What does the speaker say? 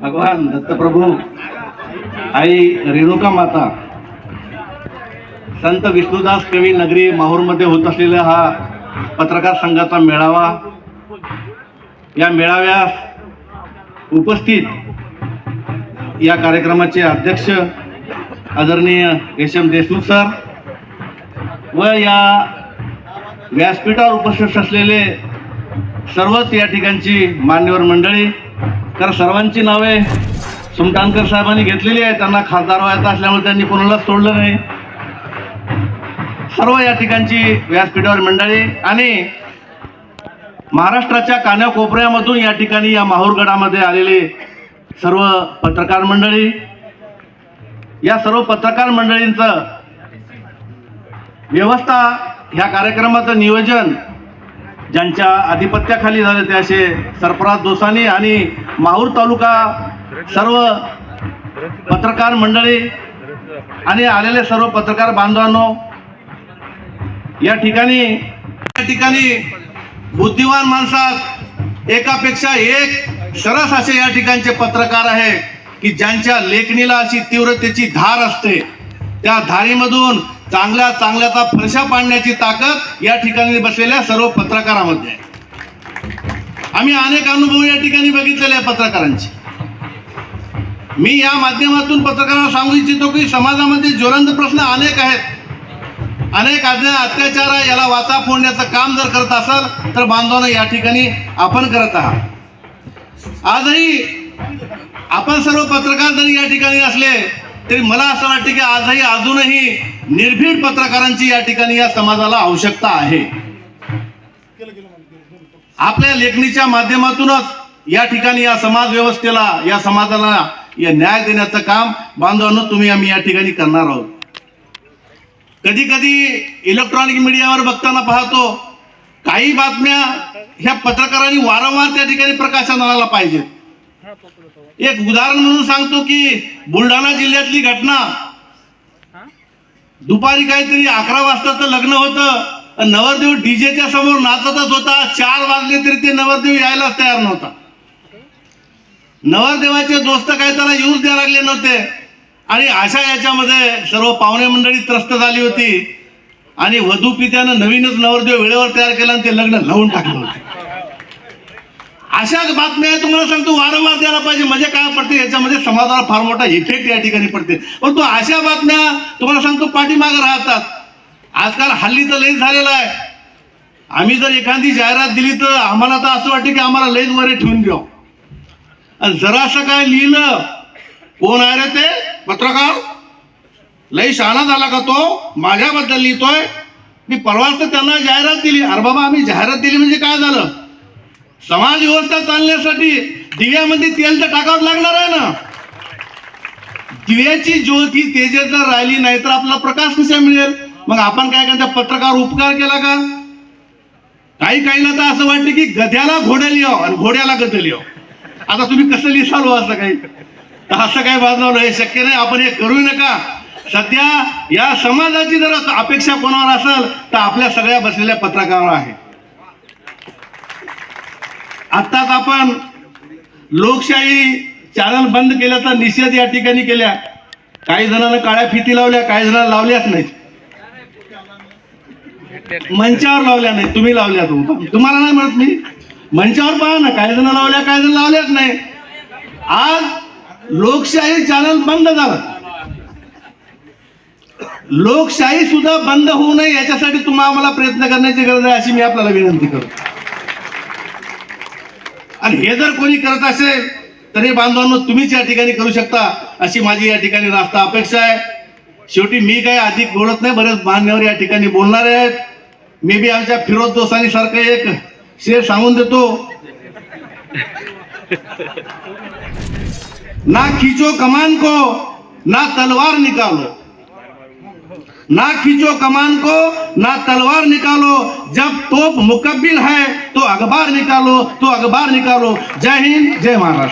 भगवान दत्तप्रभू आई रेणुका माता संत विष्णुदास कवी नगरी माहूरमध्ये होत असलेला हा पत्रकार संघाचा मेळावा या मेळाव्यास उपस्थित या कार्यक्रमाचे अध्यक्ष आदरणीय यशम देशमुख सर व या व्यासपीठावर उपस्थित असलेले सर्वच या ठिकाणची मान्यवर मंडळी कारण सर्वांची नावे सुमटानकर साहेबांनी घेतलेली आहे त्यांना खासदार व्हायचं असल्यामुळे त्यांनी कोणालाच सोडलं नाही. सर्व या ठिकाणची व्यासपीठावर मंडळी आणि महाराष्ट्राच्या कान्याकोपऱ्यामधून या ठिकाणी या माहूरगडामध्ये आलेले सर्व पत्रकार मंडळी या सर्व पत्रकार मंडळींचं व्यवस्था ह्या कार्यक्रमाचं नियोजन ज्यांच्या आधिपत्याखाली झाले ते असे सरफराज दोसानी आणि माहूर तालुका सर्व पत्रकार मंडळी आणि आलेले सर्व पत्रकार बांधवांनो या ठिकाणी या ठिकाणी बुद्धिवान माणसात एकापेक्षा एक सरस असे या ठिकाणचे पत्रकार आहे की ज्यांच्या लेखणीला अशी तीव्रतेची धार असते. त्या धारीमधून चांगल्या चांगल्याचा फरशा पाडण्याची ताकद या ठिकाणी बसलेल्या सर्व पत्रकारामध्ये आहे. आम्ही अनेक अनुभव या ठिकाणी बघितलेले आहे पत्रकारांचे. मी या माध्यमातून पत्रकारांना सांगू इच्छितो की समाजामध्ये ज्वलंत प्रश्न अनेक आहेत. अनेक आज्ञा अत्याचार आहे याला वाचा फोडण्याचं काम जर करत असाल तर बांधवानं या ठिकाणी आपण करत आहात. आजही आपण सर्व पत्रकार जरी या ठिकाणी असले तरी मला असं वाटतं की आजही अजूनही निर्भीड पत्रकारांची या ठिकाणी या समाजाला आवश्यकता आहे. आपल्या लेखणीच्या माध्यमातूनच या ठिकाणी या समाज व्यवस्थेला या समाजाला या न्याय देण्याचं काम बांधवांनो तुम्ही आम्ही या ठिकाणी करणार आहोत. कधी कधी इलेक्ट्रॉनिक मीडियावर बघताना पाहतो काही बातम्या ह्या पत्रकारांनी वारंवार त्या ठिकाणी प्रकाशनाला आला पाहिजेत. एक उदाहरण म्हणून सांगतो की बुलढाणा जिल्ह्यातली घटना. दुपारी काहीतरी अकरा वाजताचं लग्न होतं. नवरदेव डीजेच्या समोर नाचतच होता. चार वाजले तरी ते नवरदेव यायलाच तयार नव्हता. नवरदेवाचे दोस्त काही त्याला येऊच द्यायला लागले नव्हते. आणि अशा याच्यामध्ये सर्व पाहुणे मंडळी त्रस्त झाली होती. आणि वधू पित्यानं नवीनच नवरदेव वेळेवर तयार केला आणि ते लग्न लावून टाकलं होतं. अशा बातम्या तुम्हाला सांगतो वारंवार द्यायला पाहिजे. म्हणजे काय पडते याच्यामध्ये समाजाला फार मोठा इफेक्ट या ठिकाणी पडते. परंतु अशा बातम्या तुम्हाला सांगतो पाठीमागे राहतात. आजकाल हल्ली तर लईच झालेला आहे. आम्ही जर एखादी जाहिरात दिली तर आम्हाला तर असं वाटतं की आम्हाला लईच वरे ठेवून घेऊ आणि जरासं काय लिहिलं कोण आहे रे ते? पत्रकार? लई शहाणा झाला का तो? माझ्याबद्दल लिहितोय. मी परवाच तर त्यांना जाहिरात दिली. अरे बाबा आम्ही जाहिरात दिली म्हणजे काय झालं? समाज व्यवस्था चालण्यासाठी दिव्यामध्ये तेल तर टाकावं लागणार आहे ना. दिव्याची ज्योत ही जर राहिली नाही तर आपला प्रकाश कसा मिळेल? मग आपण काय करता? पत्रकार उपकार केला का? काही काहीला तर असं वाटतं की गध्याला घोड्या लिहाव आणि घोड्याला गध लिहाव. आता तुम्ही कसं लिसाल हो असं काही? तर असं काय बाजवलं हे शक्य नाही. आपण हे करू नका. सध्या या समाजाची जर अपेक्षा कोणावर असेल तर आपल्या सगळ्या बसलेल्या पत्रकारावर आहे. आत्ताच आपण लोकशाही चॅनल बंद केल्याचा निषेध या ठिकाणी केल्या. काही जणांना काळ्या फिती लावल्या काही जणांना लावल्याच नाहीत. मंचावर लावल्या नाही तुम्ही लावल्या तुम्हाला नाही म्हणत मी? मंचावर पहा ना काही जण लावल्या काही जण लावल्याच नाही. आज लोकशाही चॅनल बंद झालं. लोकशाही सुद्धा बंद होऊ नये याच्यासाठी तुम्हाला प्रयत्न करण्याची गरज आहे अशी मी आपल्याला विनंती करतो. आणि हे जर कोणी करत असेल तर हे बांधवांनो तुम्हीच या ठिकाणी करू शकता. अशी माझी या ठिकाणी रास्ता अपेक्षा आहे. शेवटी मी काही अधिक बोलत नाही बरेच मान्यवर या ठिकाणी बोलणार आहेत. मी बी आमच्या फिरोज दोसानी सारखं एक शेर सांगून देतो. ना खिचो कमान को ना तलवार निकालो. ना खींचो कमान को ना तलवार निकालो। जब तोप मुकबिल है तो अखबार निकालो तो अखबार निकालो। जय हिंद जय महाराष्ट्र।